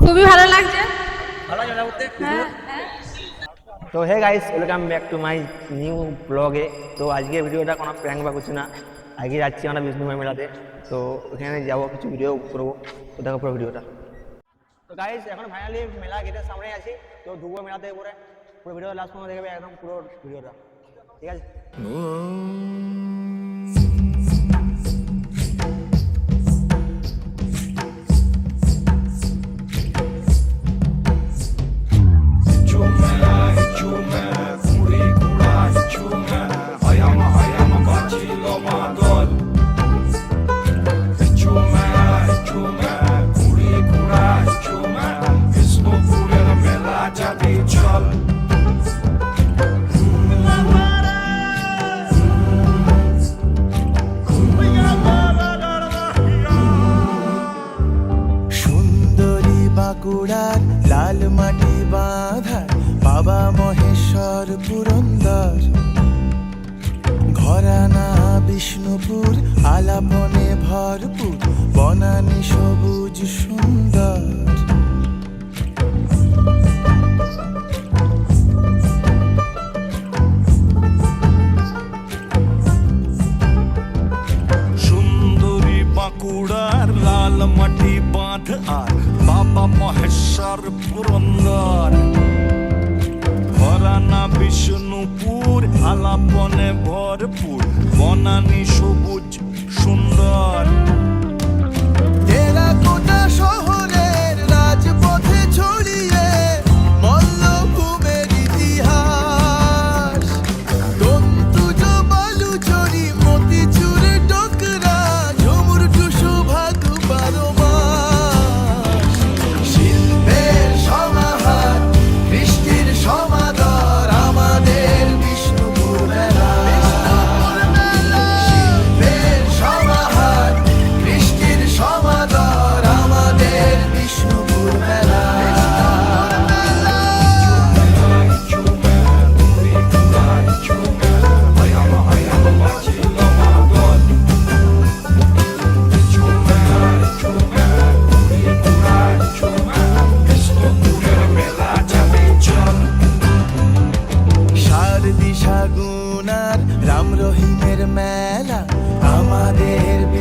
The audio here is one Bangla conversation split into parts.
খুবই ভালো লাগছে। হ্যাঁ হ্যাঁ। তো hey guys welcome back to my new ব্লগে তো আজকে ভিডিওটা কোনো প্র্যাঙ্ক বা কিছু না। আজকে যাচ্ছি আমরা বিষ্ণুময় মেলাতে। তো ওখানে যাব কিছু ভিডিও করব। তো দেখো পুরো ভিডিওটা তো গাইস এখন ফাইনালি মেলা গেটের সামনে আছি। তো দুপুর মেলাতে পরে পুরো ভিডিও লাস্ট পর্যন্ত দেখবে একদম পুরো ভিডিওটা ঠিক আছে? চল সুন্দরী বাঁকুড়ার লাল মাটি বাঁধার বাবা মহেশ্বর পুরন্দর। ঘরানা সবুজ সুন্দর। সুন্দরী বাঁকুড়ার লাল মাটি বাঁধ আর বাবা মহেশ্বর পুরন্দর। হরানা বিষ্ণুপুর, আলাপনে ভরপুর, বনানি সবুজ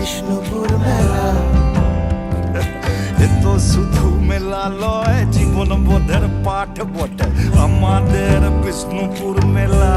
বিষ্ণুপুর মেলা। এ তো শুধু মেলা লয় জীবন বোধের পাঠ বটে। আমাদের বিষ্ণুপুর মেলা।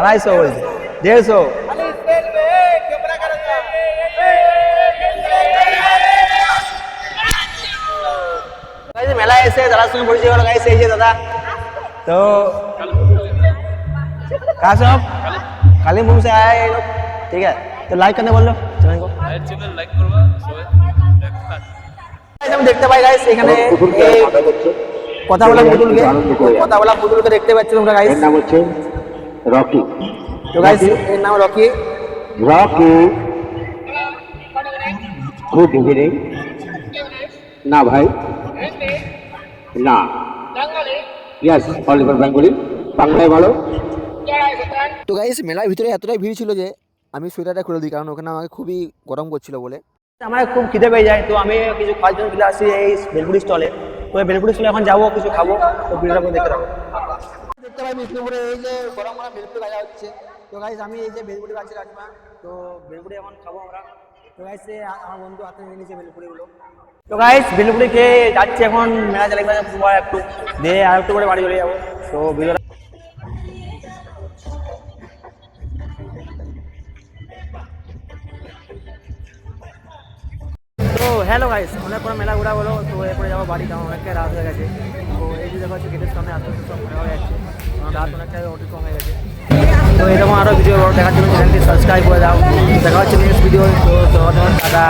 अढ़ाई सौ बोलते डेढ़ सौ মেলা এসে দাদার সঙ্গে পরিচয় হলো গাইছে এই যে দাদা তো कहाँ से आप काली मुँह से आए लोग ठीक है तो लाइक करने बोलो चैनल को लाइक हम দেখতে পাই গাইস এখানে কথা বলা পুতুলকে কথা বলা পুতুলকে দেখতে পাচ্ছি তোমরা গাইস নাম হচ্ছে রকি। তো গাইস এর নাম রকি। রকি। খুব হিরে না ভাই। না। ইয়াস অলিভার বেঙ্গলি বাংলায় ভালো। তো গাইস মেলার ভিতরে এতটাই ভিড় ছিল যে আমি সোয়েটারটা খুলে দিই কারণ ওখানে আমাকে খুবই গরম করছিল বলে। আমার খুব খিদে পেয়ে যায় তো আমি কিছু জন্য চলে আসি এই বেলপুরি স্টলে তো বেলপুরি স্টলে এখন যাব কিছু খাব তো ভিড়টা করে দেখতে পাবো পাই বিষ্ণুপুরে এই যে গরম গরম বেলপুরি ভাজা হচ্ছে। তো গাইস আমি এই যে বেলপুরি খাচ্ছি রাজমা তো বেলপুরি এখন খাব আমরা। তো গাইস আমার বন্ধু হাতে নিয়ে নিয়েছে বেলপুরিগুলো তো গাইস বেলুপুরি খেয়ে যাচ্ছি এখন। মেলা চালাই একটু। দিয়ে আর একটু করে বাড়ি চলে যাব। তো ভিডিওটা তো হ্যালো গাইস অনেক মেলা ঘোরা হলো। তো এরপরে যাব বাড়ি। কারণ অনেকটাই রাত হয়ে গেছে। তো এই যে দেখো গেটের সামনে আস্তে সব মেলা হয়ে রাত অনেকটাই অতিক্রম হয়ে গেছে। তো এরকম আরও ভিডিও দেখার জন্য চ্যানেলটি সাবস্ক্রাইব করে দাও। দেখা হচ্ছে নেক্সট ভিডিও তো। টাটা